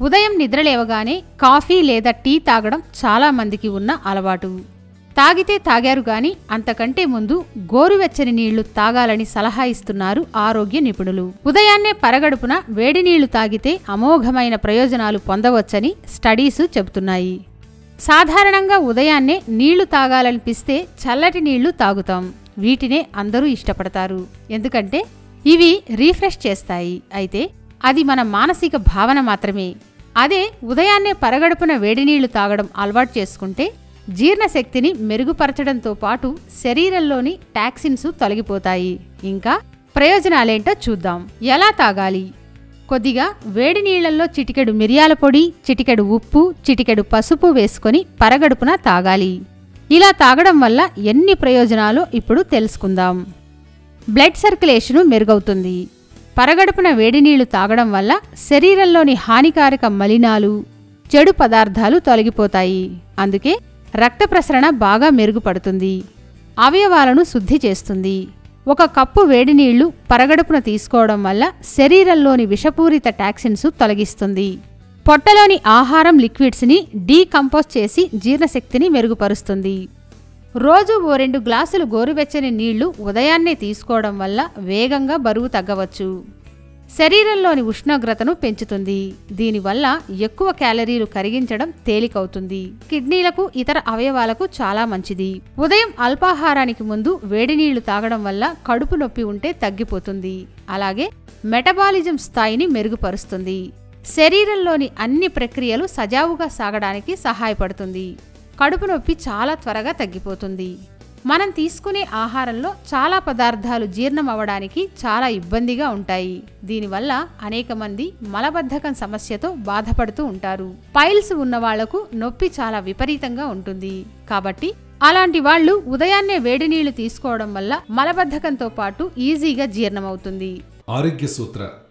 ఉదయం నిద్రలేవగానే కాఫీ లేదా టీ తాగడం చాలా మందికి ఉన్న అలవాటు. తాగితే తాగారు గాని అంతకంటే ముందు గోరువెచ్చని నీళ్ళు తాగాలని సలహా ఇస్తున్నారు ఆరోగ్య నిపుణులు. ఉదయాన్నే పరగడుపున వేడి నీళ్ళు తాగితే అమోఘమైన ప్రయోజనాలు పొందవచ్చని స్టడీసు చెబుతున్నాయి. సాధారణంగా ఉదయాన్నే నీళ్ళు తాగాలనిపిస్తే చల్లటి నీళ్ళు తాగుతాం. వీటినే అందరూ ఇష్టపడతారు. ఎందుకంటే ఇవి రీఫ్రెష్ చేస్తాయి. అయితే అది మన మానసిక భావన మాత్రమే. అదే ఉదయాన్నే పరగడుపున వేడి నీళ్ళు తాగడం అలవాటు చేసుకుంటే జీర్ణశక్తిని మెరుగుపరచడంతో పాటు శరీరంలోని టాక్సిన్స్ తొలగిపోతాయి. ఇంకా ప్రయోజనాలేంటో చూద్దాం. ఎలా తాగాలి? కొద్దిగా వేడి నీళ్ళలో చిటికెడు మిరియాల పొడి చిటికెడు ఉప్పు చిటికెడు పసుపు వేసుకొని పరగడుపున తాగాలి. ఇలా తాగడం వల్ల ఎన్ని ప్రయోజనాలో ఇప్పుడు తెలుసుకుందాం. బ్లడ్ సర్క్యులేషను మెరుగవుతుంది. పరగడుపున వేడి నీళ్ళు తాగడం వల్ల శరీరంలోని హానికారక మలినాలు చెడు పదార్థాలు తొలగిపోతాయి. అందుకే రక్త ప్రసరణ బాగా మెరుగుపడుతుంది. అవయవాలను శుద్ధి చేస్తుంది. ఒక కప్పు వేడి నీళ్ళు పరగడుపున తీసుకోవడం వల్ల శరీరంలోని విషపూరిత టాక్సిన్స్ తొలగిస్తుంది. పొట్టలోని ఆహారం లిక్విడ్స్ని డీకంపోజ్ చేసి జీర్ణశక్తిని మెరుగుపరుస్తుంది. రోజు ఓ రెండు గ్లాసులు గోరువెచ్చని నీళ్ళు ఉదయాన్నే తీసుకోవడం వల్ల వేగంగా బరువు తగ్గవచ్చు. శరీరంలోని ఉష్ణోగ్రతను పెంచుతుంది. దీనివల్ల ఎక్కువ క్యాలరీలు కరిగించడం తేలికవుతుంది. కిడ్నీలకు ఇతర అవయవాలకు చాలా మంచిది. ఉదయం అల్పాహారానికి ముందు వేడి నీళ్ళు తాగడం వల్ల కడుపు నొప్పి ఉంటే తగ్గిపోతుంది. అలాగే మెటబాలిజం స్థాయిని మెరుగుపరుస్తుంది. శరీరంలోని అన్ని ప్రక్రియలు సజావుగా సాగడానికి సహాయపడుతుంది. కడుపు నొప్పి చాలా త్వరగా తగ్గిపోతుంది. మనం తీసుకునే ఆహారంలో చాలా పదార్థాలు జీర్ణం అవ్వడానికి చాలా ఇబ్బందిగా ఉంటాయి. దీనివల్ల అనేక మంది మలబద్ధకం సమస్యతో బాధపడుతూ ఉంటారు. పైల్స్ ఉన్న వాళ్ళకు నొప్పి చాలా విపరీతంగా ఉంటుంది. కాబట్టి అలాంటి వాళ్ళు ఉదయాన్నే వేడి నీళ్ళు తీసుకోవడం వల్ల మలబద్ధకంతో పాటు ఈజీగా జీర్ణమవుతుంది. ఆరోగ్య సూత్ర